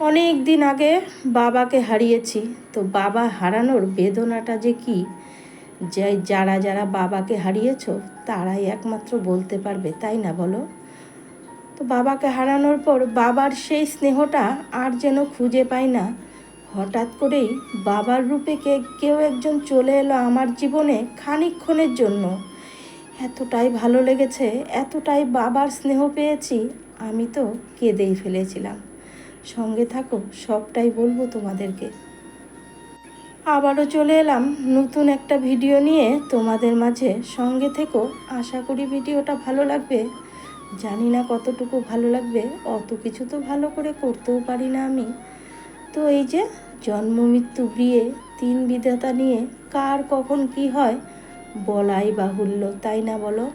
অনেক দিন আগে বাবাকে হারিয়েছি। তো বাবা হারানোর বেদনাটা যে কি? যে যারা যারা বাবাকে হারিয়েছো, তারাই একমাত্র বলতে পারবে, তাই না বলো? তো বাবাকে হারানোর পর বাবার সেই স্নেহটা আর যেন খুঁজে পাই না। হঠাৎ করেই বাবার রূপে কে, কেউ একজন চলে এলো আমার জীবনে খানিকক্ষণের জন্য। এতটাই ভালো লেগেছে, এতটাই বাবার স্নেহ পেয়েছি, আমি তো কেঁদেই ফেলেছিলাম। সঙ্গে থাকো, সবটাই বলব তোমাদেরকে। আবারও চলে এলাম নতুন একটা ভিডিও নিয়ে। তোমাদের মাঝে সঙ্গে থেকো, আশা করি ভিডিওটা ভালো লাগবে। জানি না কতটুকু ভালো লাগবে, অত কিছু তো ভালো করে করতেও পারি না আমি। তো এই যে, জন্ম, মৃত্যু, বিয়ে, তিন বিধাতা নিয়ে কার কখন কি হয়, বলাই বাহুল্য, তাই না বলো?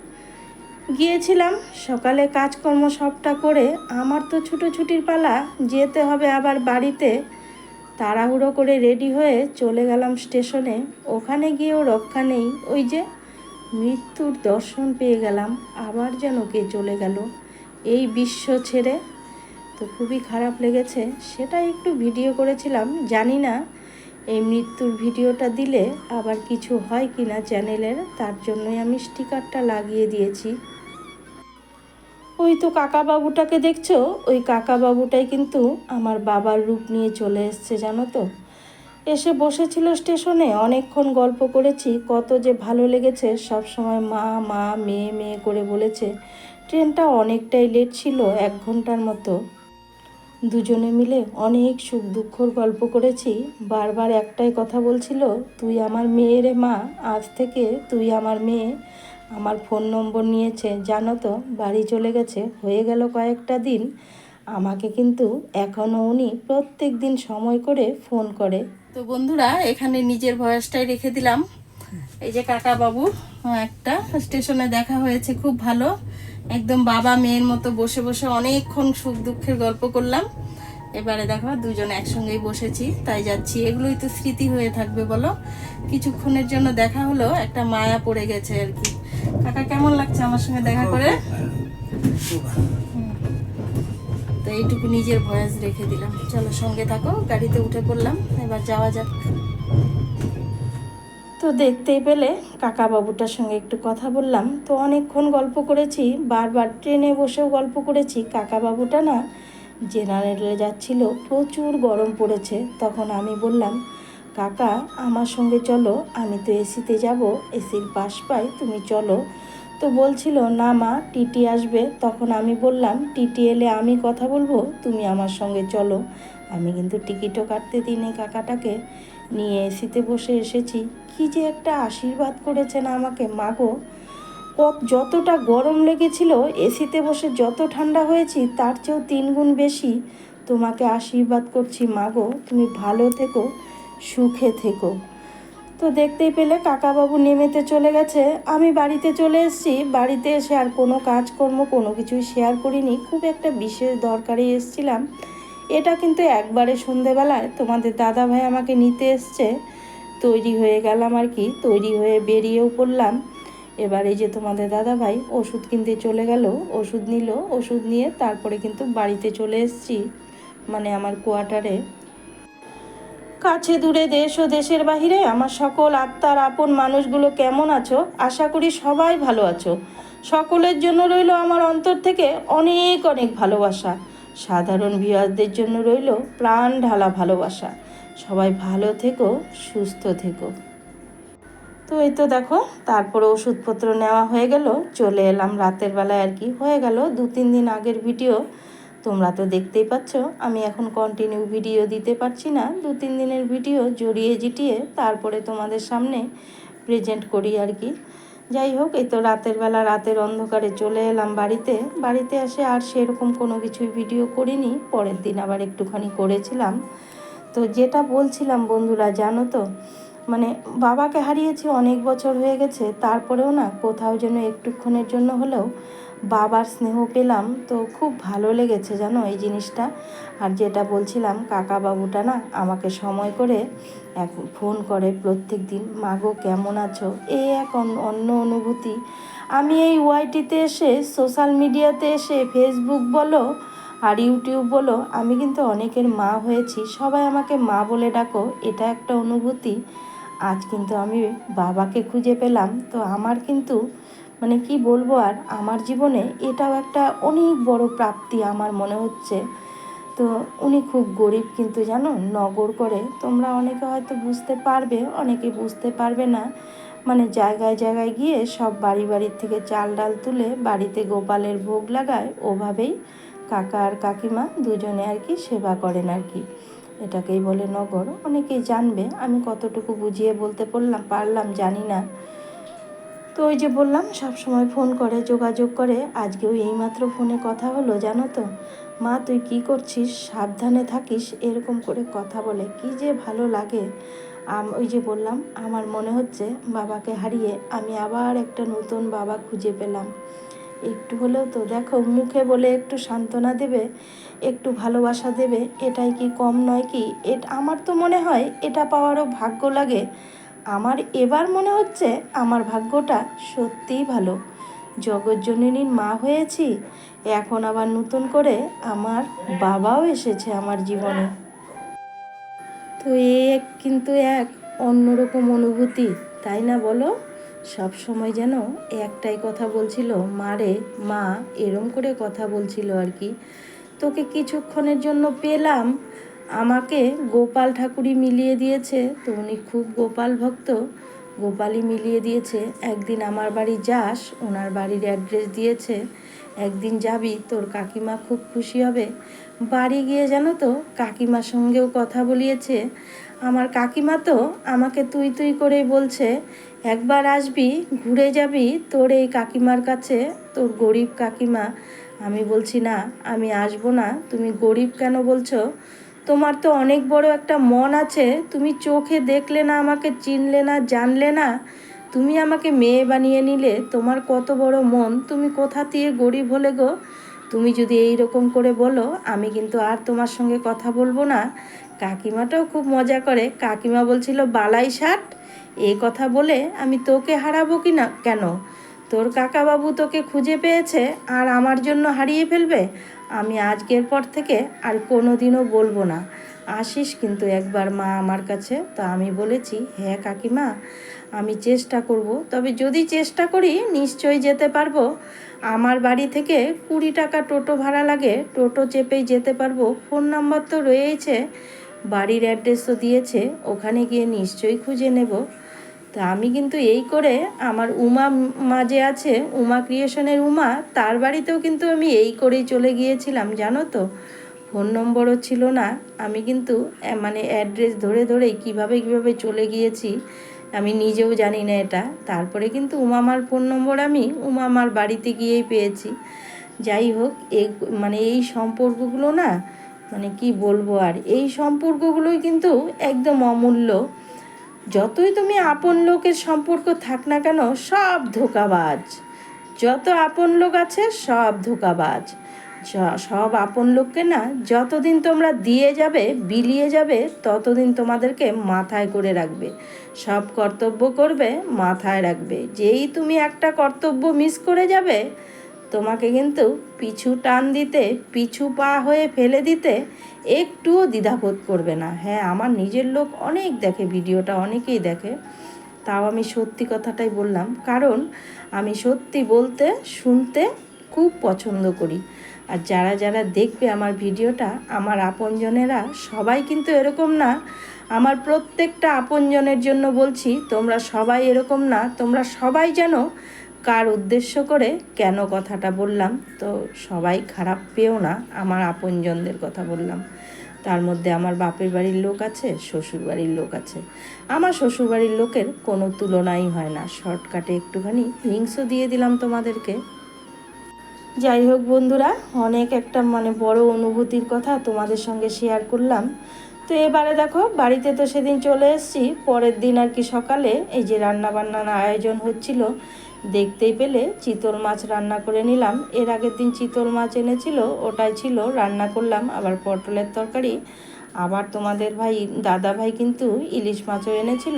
গিয়েছিলাম, সকালে কাজকর্ম সবটা করে আমার তো ছুটোছুটির পালা, যেতে হবে আবার বাড়িতে। তাড়াহুড়ো করে রেডি হয়ে চলে গেলাম স্টেশনে। ওখানে গিয়েও রক্ষা নেই, ওই যে মৃত্যুর দর্শন পেয়ে গেলাম, আবার যেন কে চলে গেল। এই বিশ্ব ছেড়ে তো খুবই খারাপ লেগেছে, সেটা একটু ভিডিও করেছিলাম, জানি না এই মৃত্যুর ভিডিওটা দিলে আবার কিছু হয় কি না চ্যানেলের, তার জন্যই আমি স্টিকারটা লাগিয়ে দিয়েছি। ওই তো কাকা বাবুটাকে দেখছ? ওই কাকা বাবুটাই কিন্তু আমার বাবার রূপ নিয়ে চলে এসছে, জানো তো। এসে বসেছিল স্টেশনে, অনেকক্ষণ গল্প করেছি, কত যে ভালো লেগেছে। সব সময় মা মা, মেয়ে মেয়ে করে বলেছে, ট্রেনটা অনেকটাই লেট ছিল, এক ঘণ্টার মতো। দুজনে মিলে অনেক সুখ দুঃখর গল্প করেছি। বারবার একটাই কথা বলছিল, তুই আমার মেয়েরে মা, আজ থেকে তুই আমার মেয়ে। আমার ফোন নম্বর নিয়েছে, জানো তো, বাড়ি চলে গেছে, হয়ে গেল কয়েকটা দিন। আমাকে কিন্তু এখনও উনি প্রত্যেক দিন সময় করে ফোন করে। তো বন্ধুরা, এখানে নিজের ভয়েসটাই রেখে দিলাম। এই যে কাকা বাবু একটা স্টেশনে দেখা হয়েছে, খুব ভালো। একদম বাবা মেয়ের মতো বসে বসে অনেকক্ষণ সুখ দুঃখের গল্প করলাম। এবারে দেখো, দুজন একসঙ্গেই বসেছি, তাই যাচ্ছি। এগুলোই তো স্মৃতি হয়ে থাকবে, বলো। কিছুক্ষণের জন্য দেখা হলো, একটা মায়া পড়ে গেছে আর কি। কাকা, কেমন লাগছে আমার সঙ্গে দেখা করে? তো এইটুকু নিজের ভয়েস রেখে দিলাম। চলো সঙ্গে থাকো, গাড়িতে উঠে পড়লাম, এবার যাওয়া যাক। তো দেখতেই পেলে কাকা বাবুটার সঙ্গে একটু কথা বললাম। তো অনেকক্ষণ গল্প করেছি, বারবার ট্রেনে বসেও গল্প করেছি। কাকা বাবুটা না জেনারেলে যাচ্ছিল, প্রচুর গরম পড়েছে। তখন আমি বললাম কাকা, আমার সঙ্গে চলো, আমি তো এসিতে যাব, এসির পাশ পাই, তুমি চলো। তো বলছিল, না মা, টিটি আসবে। তখন আমি বললাম, টিটি এলে আমি কথা বলব, তুমি আমার সঙ্গে চলো। আমি কিন্তু টিকিটও কাটতে দিনে কাকাটাকে। নিয়ে এসিতে বসে এসেছি। কি যে একটা আশীর্বাদ করেছেন আমাকে মাগো কত, যতটা গরম লেগেছিল, এসিতে বসে যত ঠান্ডা হয়েছি, তার চেয়েও তিন গুণ বেশি। তোমাকে আশীর্বাদ করছি মাগো তুমি ভালো থেকো। সুখে থেকো। তো দেখতেই পেলে কাকাবাবু নেমেতে চলে গেছে। আমি বাড়িতে চলে এসেছি। বাড়িতে এসে আর কোনো কাজকর্ম, কোনো কিছুই শেয়ার করিনি। খুব একটা বিশেষ দরকারে এসেছিলাম। এটা কিন্তু একবারে সন্ধেবেলায় তোমাদের দাদা ভাই আমাকে নিতে এসছে। তৈরি হয়ে গেলাম আর কি, তৈরি হয়ে বেরিয়েও পড়লাম। এবার এই যে তোমাদের দাদা ভাই ওষুধ কিনতে চলে গেল, ওষুধ নিল, ওষুধ নিয়ে তারপরে কিন্তু বাড়িতে চলে এসেছি। মানে আমার কোয়ার্টারে কাছে দূরে দেশ ও দেশের বাহিরে আমার সকল আত্মার আপন মানুষগুলো কেমন আছো? আশা করি সবাই ভালো আছো। সকলের জন্য রইল আমার অন্তর থেকে অনেক অনেক ভালোবাসা। সাধারণ ভিউয়ারদের জন্য রইল প্রাণ ঢালা ভালোবাসা। সবাই ভালো থেকো, সুস্থ থেকো। তো এই তো দেখো, তারপরে ওষুধপত্র নেওয়া হয়ে গেল। চলে এলাম রাতের বেলায় আর কি। হয়ে গেল দু তিন দিন আগের ভিডিও তোমরা তো দেখতেই পাচ্ছ, আমি এখন কন্টিনিউ ভিডিও দিতে পারছি না। দু তিন দিনের ভিডিও জড়িয়ে জিটিয়ে তারপরে তোমাদের সামনে প্রেজেন্ট করি আর কি। যাই হোক, এই তো রাতের বেলা রাতের অন্ধকারে চলে এলাম বাড়িতে। বাড়িতে এসে আর সেরকম কোনো কিছুই ভিডিও করিনি। পরের দিন আবার একটুখানি করেছিলাম। তো যেটা বলছিলাম বন্ধুরা, জানো তো মানে বাবাকে হারিয়েছি অনেক বছর হয়ে গেছে, তারপরেও না কোথাও যেন একটুক্ষণের জন্য হলেও বাবার স্নেহ পেলাম, তো খুব ভালো লেগেছে জানো এই জিনিসটা। আর যেটা বলছিলাম কাকা বাবুটা না আমাকে সময় করে এক ফোন করে প্রত্যেক দিন, মাগো, কেমন আছো? এই এক অন্য অনুভূতি। আমি এই ওয়াইটিতে এসে, সোশ্যাল মিডিয়াতে এসে, ফেসবুক বলো আর ইউটিউব বলো, আমি কিন্তু অনেকের মা হয়েছি। সবাই আমাকে মা বলে ডাকো, এটা একটা অনুভূতি। আজ কিন্তু আমি বাবাকে খুঁজে পেলাম, তো আমার কিন্তু মানে কি বলব আর, আমার জীবনে এটাও একটা অনেক বড় প্রাপ্তি আমার মনে হচ্ছে। তো উনি খুব গরিব কিন্তু জানো, নগর করে। তোমরা অনেকে হয়তো বুঝতে পারবে, অনেকে বুঝতে পারবে না। মানে জায়গায় জায়গায় গিয়ে সব বাড়ি বাড়ির থেকে চাল ডাল তুলে বাড়িতে গোপালের ভোগ লাগায়, ওভাবেই কাকা আর কাকিমা দুজনে আর কি সেবা করেন আর কি। এটাকেই বলে নগর। অনেকেই জানবে, আমি কতটুকু বুঝিয়ে বলতে পারলাম পারলাম, জানি না। তো ওই যে বললাম, সব সময় ফোন করে, যোগাযোগ করে। আজকেও এইমাত্র ফোনে কথা হলো, জানো তো? মা, তুই কি করছিস? সাবধানে থাকিস? এরকম করে কথা বলে। কি যে ভালো লাগে। ওই যে বললাম, আমার মনে হচ্ছে বাবাকে হারিয়ে আমি আবার একটা নতুন বাবা খুঁজে পেলাম। একটু হলেও তো, দেখো, মুখে বলে একটু সান্ত্বনা দেবে, একটু ভালোবাসা দেবে, এটাই কি কম নয় কি? এটা, আমার তো মনে হয় এটা পাওয়ারও ভাগ্য লাগে। আমার এবার মনে হচ্ছে আমার ভাগ্যটা সত্যিই ভালো। জগৎজননীর মা হয়েছি, এখন আবার নতুন করে আমার বাবাও এসেছে আমার জীবনে। তো এ কিন্তু এক অন্যরকম অনুভূতি, তাই না বলো? সব সময় যেন একটাই কথা বলছিল মারে মা, এরম করে কথা বলছিল আর কি। তোকে কিছুক্ষণের জন্য পেলাম আমাকে গোপাল ঠাকুরই মিলিয়ে দিয়েছে, তো উনি খুব গোপাল ভক্ত। গোপালই মিলিয়ে দিয়েছে, একদিন আমার বাড়ি যাস, ওনার বাড়ির অ্যাড্রেস দিয়েছে। একদিন যাবি, তোর কাকিমা খুব খুশি হবে। বাড়ি গিয়ে জানো তো, কাকিমার সঙ্গেও কথা বলিয়েছে। আমার কাকিমা তো আমাকে তুই তুই করেই বলছে, একবার আসবি, ঘুরে যাবি, তোর এই কাকিমার কাছে, তোর গরিব কাকিমা। আমি বলছি, না, আমি আসব না, তুমি গরিব কেন বলছো? তোমার তো অনেক বড় একটা মন আছে, তুমি চোখে দেখলে না, আমাকে চিনলে না, জানলে না, তুমি আমাকে মেয়ে বানিয়ে নিলে, তোমার কত বড় মন, তুমি কোথা দিয়ে গরিব হলে গো? তুমি যদি এই রকম করে বলো, আমি কিন্তু আর তোমার সঙ্গে কথা বলব না। কাকিমাটাও খুব মজা করে, কাকিমা বলছিল, বালাই ষাট এই কথা বলে আমি তোকে হারাবো কি না? কেন? তোর কাকাবাবু তোকে খুঁজে পেয়েছে, আর আমার জন্য হারিয়ে ফেলবে? আমি আজকের পর থেকে আর কোনো দিনও বলব না। আসিস কিন্তু একবার মা আমার কাছে, তো আমি বলেছি হ্যাঁ কাকিমা, আমি চেষ্টা করব। তবে যদি চেষ্টা করি, নিশ্চয়ই যেতে পারব। আমার বাড়ি থেকে কুড়ি টাকা টোটো ভাড়া লাগে, টোটো চেপেই যেতে পারব। ফোন নাম্বার তো রয়েছে বাড়ির অ্যাড্রেস তো দিয়েছে, ওখানে গিয়ে নিশ্চয়ই খুঁজে নেব। তা আমি কিন্তু এই করে আমার উমা মাঝে আছে, উমা ক্রিয়েশনের উমা, তার বাড়িতেও কিন্তু আমি এই করেই চলে গিয়েছিলাম, জানো তো? ফোন নম্বরও ছিল না। আমি কিন্তু মানে অ্যাড্রেস ধরে ধরেই কীভাবে কীভাবে চলে গিয়েছি, আমি নিজেও জানি না এটা। তারপরে কিন্তু উমামার ফোন নম্বর আমি উমামার বাড়িতে গিয়েই পেয়েছি। যাই হোক এই মানে এই সম্পর্কগুলো না মানে কি বলব আর, এই সম্পর্কগুলোই কিন্তু একদম অমূল্য। যতই তুমি আপন লোকের সম্পর্ক থাক না কেন, সব ধোকাবাজ। যত আপন লোক আছে, সব ধোকাবাজ। সব আপন লোককে না, যতদিন তোমরা দিয়ে যাবে, বিলিয়ে যাবে, ততদিন তোমাদেরকে মাথায় করে রাখবে। সব কর্তব্য করবে, মাথায় রাখবে। যেই তুমি একটা কর্তব্য মিস করে যাবে তোমাকে কিন্তু পিছু টান দিতে, পিছু পা হয়ে ফেলে দিতে একটুও দ্বিধাবোধ করবে না। হ্যাঁ আমার নিজের লোক অনেক দেখে, ভিডিওটা অনেকেই দেখে। তাও আমি সত্যি কথাটাই বললাম। কারণ আমি সত্যি বলতে, শুনতে খুব পছন্দ করি। আর যারা যারা দেখবে আমার ভিডিওটা, আমার আপনজনেরা সবাই কিন্তু এরকম না। আমার প্রত্যেকটা আপনজনের জন্য বলছি, তোমরা সবাই এরকম না। তোমরা সবাই যেন কার উদ্দেশ্য করে কেন কথাটা বললাম? তো সবাই খারাপ পেও না, আমার আপনজনদের কথা বললাম। তার মধ্যে আমার বাপের বাড়ির লোক আছে, শ্বশুর বাড়ির লোক আছে। আমার শ্বশুর বাড়ির লোকের কোনো তুলনাই হয় না। শর্টকাটে একটুখানি লিঙ্কসও দিয়ে দিলাম তোমাদেরকে। যাই হোক বন্ধুরা, অনেক একটা মানে বড় অনুভূতির কথা তোমাদের সঙ্গে শেয়ার করলাম। তো এবারে দেখো, বাড়িতে তো সেদিন চলে এসেছি, পরের দিন আর কি সকালে এই যে রান্না বান্নার আয়োজন হচ্ছিল দেখতেই পেলে চিতল মাছ রান্না করে নিলাম। এর আগের দিন চিতল মাছ এনেছিল, ওটাই ছিল, রান্না করলাম। আবার পটলের তরকারি। আবার তোমাদের ভাই, দাদা ভাই কিন্তু ইলিশ মাছও এনেছিল,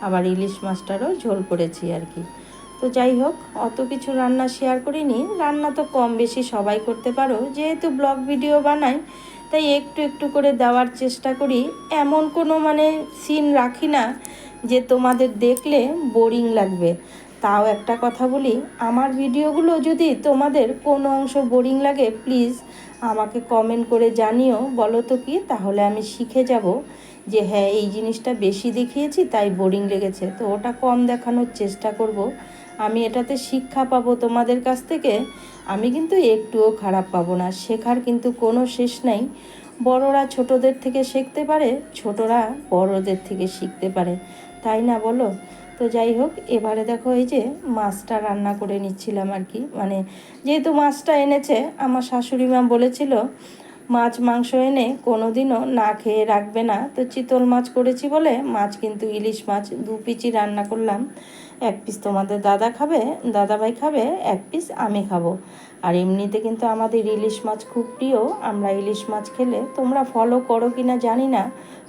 আবার ইলিশ মাছটারও ঝোল করেছি আর কি। তো যাই হোক, অত কিছু রান্না শেয়ার করিনি। রান্না তো কম বেশি সবাই করতে পারো। যেহেতু ব্লগ ভিডিও বানাই, তাই একটু একটু করে দেওয়ার চেষ্টা করি। এমন কোনো মানে সিন রাখি না যে তোমাদের দেখলে বোরিং লাগবে। তাও একটা কথা বলি, আমার ভিডিওগুলো যদি তোমাদের কোনো অংশ বোরিং লাগে, প্লিজ আমাকে কমেন্ট করে জানিও, বলো তো কি? তাহলে আমি শিখে যাব যে হ্যাঁ এই জিনিসটা বেশি দেখিয়েছি, তাই বোরিং লেগেছে। তো ওটা কম দেখানোর চেষ্টা করব। আমি এটাতে শিক্ষা পাবো তোমাদের কাছ থেকে। আমি কিন্তু একটুও খারাপ পাবো না। শেখার কিন্তু কোনো শেষ নাই। বড়রা ছোটদের থেকে শিখতে পারে, ছোটরা বড়দের থেকে শিখতে পারে। তাই না বলো? তো যাই হোক, এবারে দেখো এই যে মাছটা রান্না করে নিচ্ছিলাম আর কি। মানে যেহেতু মাছটা এনেছে, আমার শাশুড়ি মা বলেছিল, মাছ, মাংস এনে কোনো দিনও না খেয়ে রাখবে না। তো চিতল মাছ করেছি বলে মাছ কিন্তু ইলিশ মাছ, দু পিচি রান্না করলাম। এক পিস তোমাদের দাদা খাবে, দাদাভাই খাবে, এক পিস আমি খাব। আর এমনিতে কিন্তু আমাদের ইলিশ মাছ খুব প্রিয়। আমরা ইলিশ মাছ খেলে তোমরা ফলো করো কি না জানি না,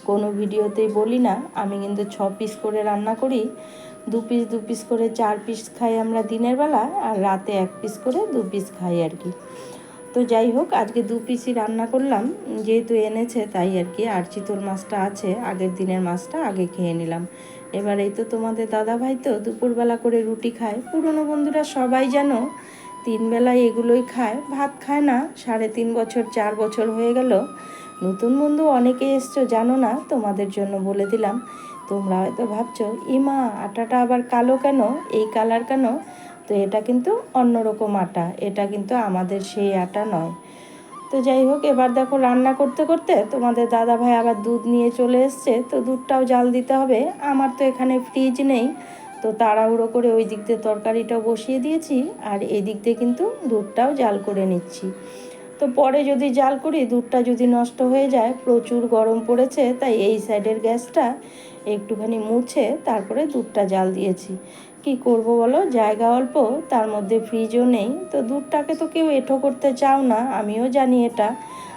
কোনো ভিডিওতেই বলি না। আমি কিন্তু ছ পিস করে রান্না করি। দু পিস দু পিস করে চার পিস খাই আমরা দিনের বেলা আর রাতে এক পিস করে দু পিস খাই আর কি। তো যাই হোক, আজকে দু পিসই রান্না করলাম। যেহেতু এনেছে তাই আর কি, আর চিতল মাছটা আছে, আগের দিনের মাছটা আগে খেয়ে নিলাম। এবার এই তো তোমাদের দাদা ভাই তো দুপুরবেলা করে রুটি খায়। পুরনো বন্ধুরা সবাই জানো তিন বেলায় এগুলোই খায়। ভাত খায় না, সাড়ে তিন বছর, চার বছর হয়ে গেল। নতুন বন্ধু অনেকে এসছো, জানো না? তোমাদের জন্য বলে দিলাম। তোমরা হয়তো ভাবছ, ইমা, আটাটা আবার কালো কেন? এই কালার কেন? তো এটা কিন্তু অন্যরকম আটা। এটা কিন্তু আমাদের সেই আটা নয়। তো যাই হোক, এবার দেখো রান্না করতে করতে তোমাদের দাদা ভাই আবার দুধ নিয়ে চলে এসছে। তো দুধটাও জাল দিতে হবে। আমার তো এখানে ফ্রিজ নেই। তো তাড়াহুড়ো করে ওই দিক দিয়ে তরকারিটাও বসিয়ে দিয়েছি আর এই দিক দিয়ে কিন্তু দুধটাও জাল করে নিচ্ছি। তো পরে যদি জাল করি, দুধটা যদি নষ্ট হয়ে যায়, প্রচুর গরম পড়েছে, তাই এই সাইডের গ্যাসটা একটুখানি মুছে তারপরে দুধটা জাল দিয়েছি। কি করব বলো? জায়গা অল্প, তার মধ্যে ফ্রিজও নেই। তো দুধটাকে তো কেউ এঁঠো করতে চাও না, আমিও জানি এটা।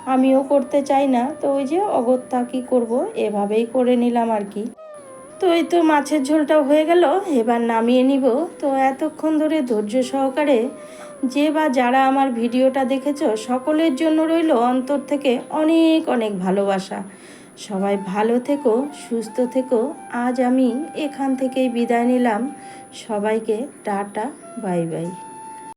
আমিও করতে চাই না। তো ওই যে অগত্যা কী করব? এভাবেই করে নিলাম আর কি। তো এই তো মাছের ঝোলটা হয়ে গেল, এবার নামিয়ে নিব। তো এতক্ষণ ধরে ধৈর্য সহকারে যে বা যারা আমার ভিডিওটা দেখেছ, সকলের জন্য রইল অন্তর থেকে অনেক অনেক ভালোবাসা। সবাই ভালো থেকো, সুস্থ থেকো। আজ আমি এখান থেকেই বিদায় নিলাম। সবাইকে টাটা, বাই বাই।